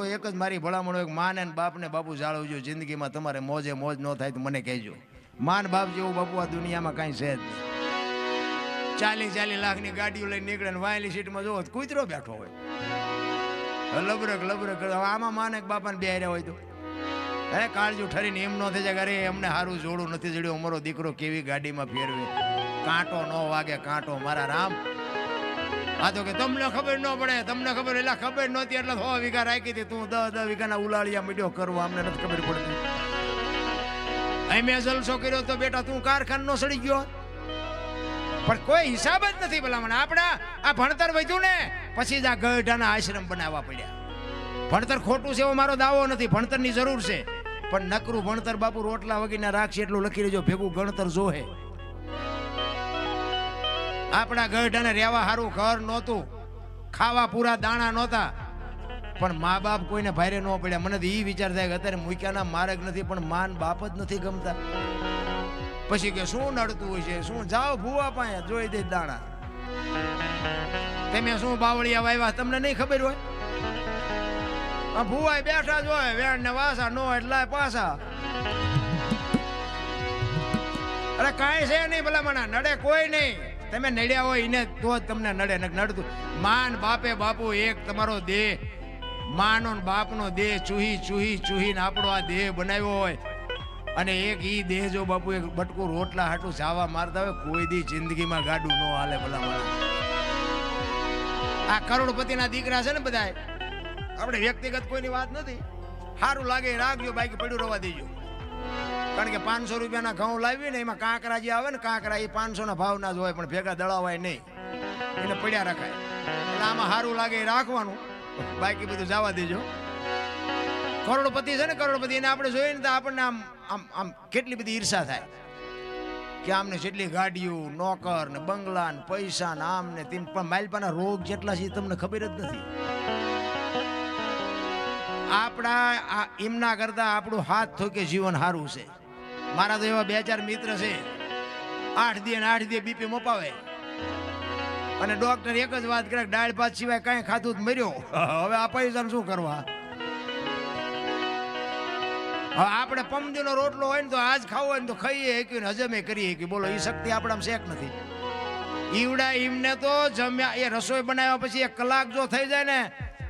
તો એક જ મારી ભલામણ હોય માને ને બાપને બાપુ જાળવજો, જિંદગીમાં તમારે મોજે મોજ ન થાય તો મને કહેજો. માન બાપ જેવું બાપુ આ દુનિયામાં કાંઈ છે જ નહીં. ચાલી ચાલી લાખની ગાડીઓ લઈને નીકળે ને વાયલી સીટમાં જોવો કૂતરો બેઠો હોય. લબરક લબરક આમાં માને બાપાને બેહાર્યા હોય તો? હે, કાળજુ ઠરીને એમ ન થઈ જાય અરે એમને સારું જોડું નથી જડ્યું, અમારો દીકરો કેવી ગાડીમાં ફેરવે. કાંટો ન વાગે, કાંટો મારા રામ. આ તો કે તમને ખબર ન પડે, તમને ખબર એટલે ખબર નહોતી એટલે હો વીઘા રાખી હતી. તું દસ દસ વીઘાના ઉલાળિયા મીડિયો કરવા, અમને નથી ખબર પડતી. અહીં મેં જલસો કર્યો તો બેટા તું કારખાનો સડી ગયો. પણ કોઈ હિસાબ જ નથી ભલામણ. આપણા, આ ભણતર વધ્યું ને, પછી જ આ ગઢાના આશ્રમ બનાવવા પડ્યા. ભણતર ખોટું છે એવો મારો દાવો નથી. ભણતરની જરૂર છે. પણ નકરું ભણતર બાપુ રોટલા વગીને રાખશે એટલું લખી લેજો. ભેગું ગણતર જોહે. આપણા ગઢને રહેવા સારું ઘર નહોતું. ખાવા પૂરા દાણા નહોતા. પણ મા બાપ કોઈને ભારે ન પડ્યા. મને તો એ વિચાર થાય કે અત્યારે મૂક્યાના માર્ગ નથી, પણ માન બાપ જ નથી ગમતા. પછી કે શું નડતું હોય છે શું? જાઓ ભૂવા પાસે, જોઈ દે દાણા. તમે શું બાવળિયા વાવ્યા તમને નહીં ખબર હોય? ભૂવાય બેઠા જ હોય વેણ ને વાસા નો એટલા પાછા. અરે કાંઈ છે નહીં ભલા મને નડે કોઈ નહીં. તમે નડ્યા હોય એને તો જ તમને નડે. નડતું. માન બાપે બાપુ એક તમારો દેહ. માનો બાપનો દેહ ચૂહી ચૂહી ચૂહીને આપણો આ દેહ બનાવ્યો હોય. અને એક ઈ દેહ જો બાપુ એક બટકું રોટલા હાટું ચાવા મારતા હોય, કોઈ દી જિંદગીમાં ગાડું ન હાલે ભલા આ કરોડપતિના દીકરા છે ને બધા આપણે વ્યક્તિગત કોઈની વાત નથી. સારું લાગે રાખજો બાકી પડ્યું, રવા દેજો. કારણ કે પાંચસો રૂપિયાના ઘઉં લાવીએ ને એમાં કાંકરા જે આવે ને કાંકરા એ પાંચસો ના ભાવના જ હોય, પણ ભેગા દળાવાય નહીં. એને પડ્યા રખાય. એટલે આમાં સારું લાગે એ રાખવાનું. બાકી બધું જવા દેજો. કરોડપતિ છે ને, કરોડપતિ એને આપણે જોઈએ ને તો આપણને આમ આમ આમ કેટલી બધી ઈર્ષા થાય. કે આમને જેટલી ગાડીઓ, નોકર ને બંગલા ને પૈસા ને આમ ને તેમ, પણ માલપાના રોગ જેટલા છે તમને ખબર જ નથી. આપણા એમના કરતા આપણું હાથ થોકે જીવન સારું છે. મારા તો એવા બે ચાર મિત્ર છે. આઠ દે આઠ દે બીપી મપાવે. અને ડોક્ટર એક જ વાત કરે દાળ ભાત સિવાય કાંઈ ખાધું જ મર્યો. હવે આ પૈસા શું કરવા? હવે આપણે પમદીનો રોટલો હોય ને તો આજ ખાવો હોય ને તો ખાઈએ ને હજમે કરીએ કે બોલો એ શક્તિ આપણામાં શેક નથી? ઈવડા ઈમને તો જમ્યા, એ રસોઈ બનાવ્યા પછી એક કલાક જો થઈ જાય ને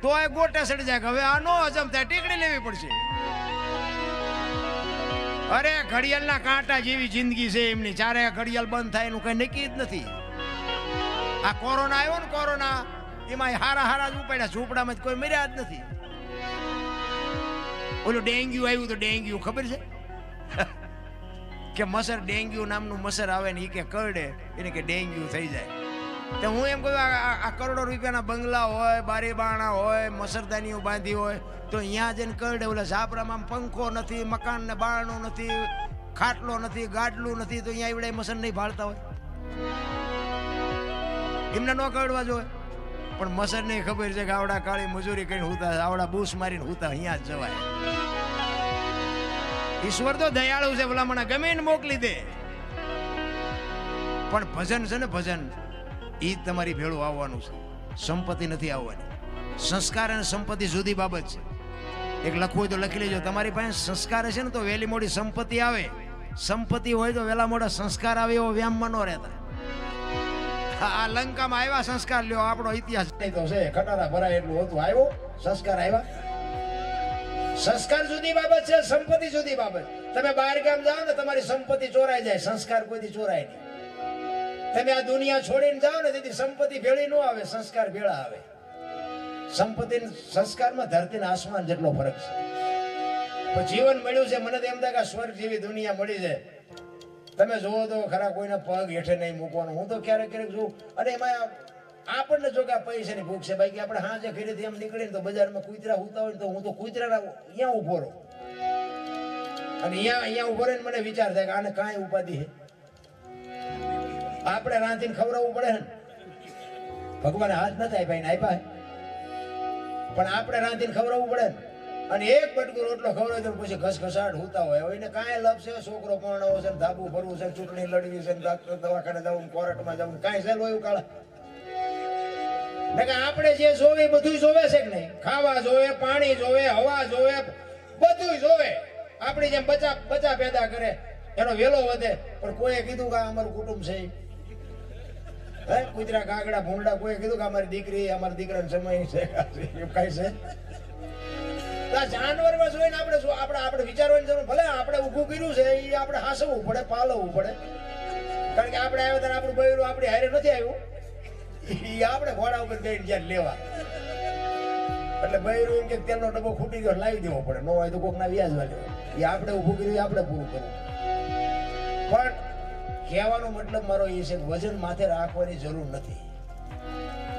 તો એ ગોટે સડી જાય હવે આ નો હજમ થાય, ટીકડી લેવી પડશે. અરે, ઘડિયાળના કાંટા જેવી જિંદગી છે એમની. ચારે ઘડિયાળ બંધ થાય એનું કઈ નક્કી જ નથી. આ કોરોના આવ્યો ને કોરોના એમાં હારા હારા જ ઉપાડ્યા. ઝૂંપડામાં કોઈ મર્યા જ નથી. ઓલું ડેન્ગ્યુ આવ્યું તો ડેન્ગ્યુ, ખબર છે? કે મસર ડેન્ગ્યુ નામનું મસર આવે ને એ કે કરડે, એને કે ડેન્ગ્યુ થઈ જાય. તો હું એમ કહું, આ- કરોડો રૂપિયાના બંગલા હોય બારી બારણા હોય, મસરદાનીઓ બાંધી હોય, તો અહીંયા જઈને કરડે ઓલા ઝાપરામાં પંખો નથી, મકાન ને બારણું નથી, ખાટલો નથી, ગાડલું નથી, તો અહીંયા એવડે મસર નહીં ભાળતા હોય. એમને ન કરડવા જોઈએ. પણ મસર નહીં ખબર છે કે આવડા કાળી મજૂરી કરીને હુતા, આવડા બૂસ મારીને હુતા, અહીંયા જ જવાય. ઈશ્વર તો દયાળુ છે ભલા મને ગમે મોકલી દે. પણ ભજન છે ને ભજન. એ જ તમારી ભેળું આવવાનું છે. સંપત્તિ નથી આવવાની. સંસ્કાર અને સંપત્તિ જુદી બાબત છે. એક લખવું હોય તો લખી લેજો. તમારી પાસે સંસ્કાર હશે ને તો વહેલી મોડી સંપત્તિ આવે. સંપત્તિ હોય તો વહેલા મોડા સંસ્કાર આવે એવો વ્યામમાં ન રહેતા. આ લંકામાં આવ્યા સંસ્કાર. લ્યો, આપણો ઇતિહાસ તો છે. ખટારા ભરાય એટલું હતું આવ્યો. સંસ્કાર આવ્યા. સંસ્કાર જુદી બાબત છે, સંપત્તિ જુદી બાબત. તમે બહાર ગામ જાઓ ને તમારી સંપત્તિ ચોરાઈ જાય. સંસ્કાર કોઈથી ચોરાય નહીં. તમે આ દુનિયા છોડીને જાઓ ને તેથી સંપત્તિ ભેળી ન આવે, સંસ્કાર ભેળા આવે. સંપત્તિ સંસ્કારમાં ધરતીને આસમાન જેટલો ફરક છે. જીવન મળ્યું છે, મને તો એમ થાય કે સ્વર્ગ જેવી દુનિયા મળી છે તમે જોવો તો ખરા કોઈને પગ હેઠે નહીં મૂકવાનું. હું તો ક્યારેક ક્યારેક જોઉં, અને એમાં આપણને જો કે પૈસાની ભૂખ છે ભાઈ કે આપણે હાજે ખરીદી એમ નીકળીને તો બજારમાં કૂતરા ઉતા હોય તો હું તો કુતરા અહીંયા ઊભો રહું. અને અહીંયા અહીંયા ઊભો રહીને મને વિચાર થાય કે આને કાંઈ ઉપાધિ છે? આપણે રાંધીને ખવડાવવું પડે ને. ભગવાને હાથ નથી થાય ભાઈ આપ્યા પણ આપણે રાંધીને ખવડાવવું પડે ને. અને એક બટકું રોટલો ખવડાવે તો પછી ઘસઘસાટ હોતા હોય. હવે એને કાંઈ છે, છોકરો પરણાવો છે ને, ધાબુ ભરવું છે, ચૂંટણી લડવી છે ડાક્ટર દવાખાને જવું ને કોર્ટમાં જવું કાંઈ સહેલું એવું કાળા? ને કે આપણે જે જોવે બધું જોવે છે કે નહીં? ખાવા જોવે, પાણી જોવે, હવા જોવે બધું જોવે. આપણી જેમ બચા બચા પેદા કરે. એનો વેલો વધે. પણ કોઈએ કીધું કે આ અમારું કુટુંબ છે હે, કૂતરા કાગડા ભૂંડા કોઈ કીધું કે અમારી દીકરી, અમારા દીકરા સમય છે. એમ કઈ છે? જાનવરમાં જોઈને આપણે શું, આપણે આપણે વિચારવાની જરૂર, ભલે આપણે ઊભું કર્યું છે એ આપણે હાસવું પડે પાલવવું પડે. કારણ કે આપણે આવ્યા ત્યારે આપણું બૈરું આપણી હારે નથી આવ્યું. એ આપણે ઘોડા ઉપર બેસીને જ્યાં લેવા. એટલે બૈરું કે તેલનો ડબ્બો ખૂટી ગયો, લાવી દેવો પડે. નો હોય તો કોકના વ્યાજ વાળ્યો એ આપણે ઊભું કર્યું આપણે પૂરું કરવું કહેવાનો મતલબ મારો એ છે વજન માથે રાખવાની જરૂર નથી.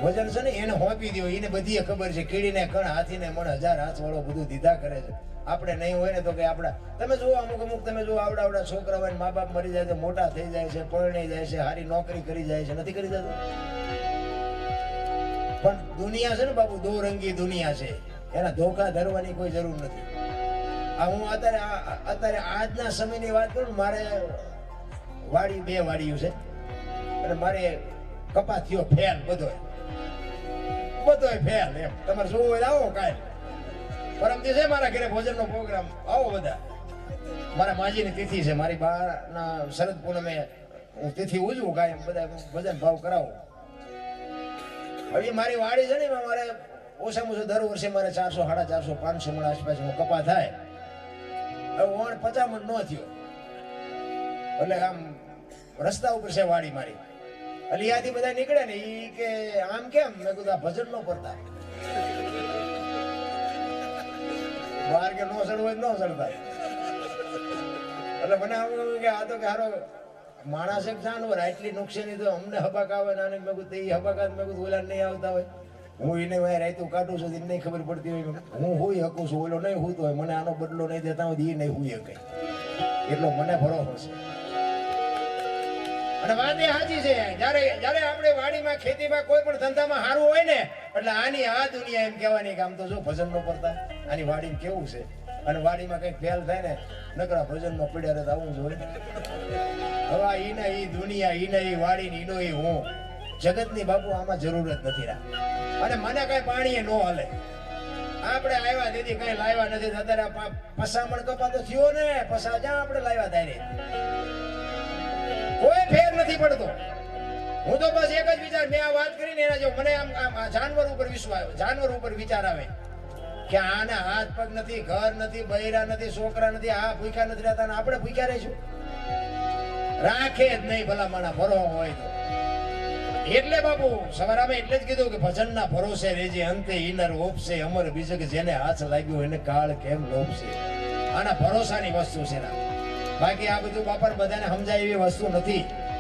વજન છે ને એને હોપી દો એને બધી ખબર છે, કીડીને કણ, હાથીને મણ, હજાર હાથ વાળો બધું દીધા કરે છે. આપણે નહીં હોય ને તો કે આપણા તમે જુઓ અમુક અમુક, તમે જુઓ આવડા આવડા છોકરા હોય મા બાપ મરી જાય તો મોટા થઈ જાય છે, પરણી જાય છે સારી નોકરી કરી જાય છે, નથી કરી જતું? પણ દુનિયા છે ને બાબુ દો રંગી દુનિયા છે. એના ધોકા ધરવાની કોઈ જરૂર નથી. આ હું અત્યારે અત્યારે આજના સમયની વાત કરું મારે વાડી બે વાડીઓ છે. અને મારે કપા થયો ફેલ બધોય બધોય ફેલ એમ. તમારે જોવું હોય આવો કાંઈ. પરમ દિવસે મારા ઘરે ભોજનનો પ્રોગ્રામ. આવો બધા. મારા માજીની તિથિ છે. મારી બાના શરદ પૂનમે હું તિથિ ઉજવું કાંઈ બધા ભજન ભાવ કરાવું. હવે મારી વાડી છે ને, એમાં મારે ઓછામાં ઓછું દર વર્ષે મારે ચારસો, સાડા ચારસો, પાંચસો મણ આસપાસનો કપા થાય. હવે ઓણ પચામણ ન થયો. એટલે આમ રસ્તા ઉપર છે વાડી મારી. એટલે ત્યાંથી બધા નીકળે ને ઈ કે, આમ કેમ? મેં કીધું ભજન નો કરતા બહાર કે નો ચડવું નો ચડતા. એટલે મને આમ કે, આ તો કે હારો માણસ એક જાનવર આટલી નુકસાની તો અમને હબાક આવે ને આને. મેં કીધું એ હબાકાત મેં કીધું ઓલા નહીં આવતા હોય. હું એને ભાઈ રાયતું કાઢું છું એને નહીં ખબર પડતી હોય. હું હોઈ શકું છું, ઓલો નહીં હોતો હોય. મને આનો બદલો નહીં દેતા હોય એ નહીં હોઈ શકે. એટલો મને ભરોસો છે. અને વાત એ સાચી છે. જ્યારે જ્યારે આપણે વાડીમાં, ખેતીમાં કોઈ પણ ધંધામાં સારું હોય ને, એટલે આની આ દુનિયા એમ કહેવાની કે આમ તો જો ભજન નો કરતા. આની વાડી કેવું છે? અને વાડીમાં કંઈક ફેલ થાય ને, નકરા ભજનમાં પડ્યા રહે આવું જ હોય. હવે ઈને ઈ દુનિયા ઈને ઈ વાડી ઈનો ઈ હું. જગતની બાપુ આમાં જરૂરત નથી રાખ અને મને કઈ પાણીએ નો હલે. આપણે આવ્યા દીદી કઈ લાવ્યા નથી અત્યારે પસામણ કપા તો થયો ને, પસા જ્યાં આપણે લાવ્યા ત્યારે કોઈ ફેર પડતો. હું તો બસ એક જ વિચાર, મેં આ વાત કરીને એના જો મને આમ જાનવર ઉપર વિશ્વાસ જાનવર ઉપર વિચાર આવે કે આને હાથ પગ નથી, ઘર નથી, બૈરા નથી, છોકરા નથી, આ ભૂખ્યા નથી રહેતા ને આપણે ભૂખ્યા રહીશું. રાખે જ નહીં ભલા માણા ભરો હોય તો. એટલે બાપુ સવારે અમે એટલે જ કીધું કે ભજનના ભરોસે રેજે અંતે ઇનર ઓપશે અમર બીજો કે જેને હાથ લાગ્યો એને કાળ કેમ લોપશે આના ભરોસાની વસ્તુ છે ના બાકી આ બધું બાપર બધાને સમજાય એવી વસ્તુ નથી.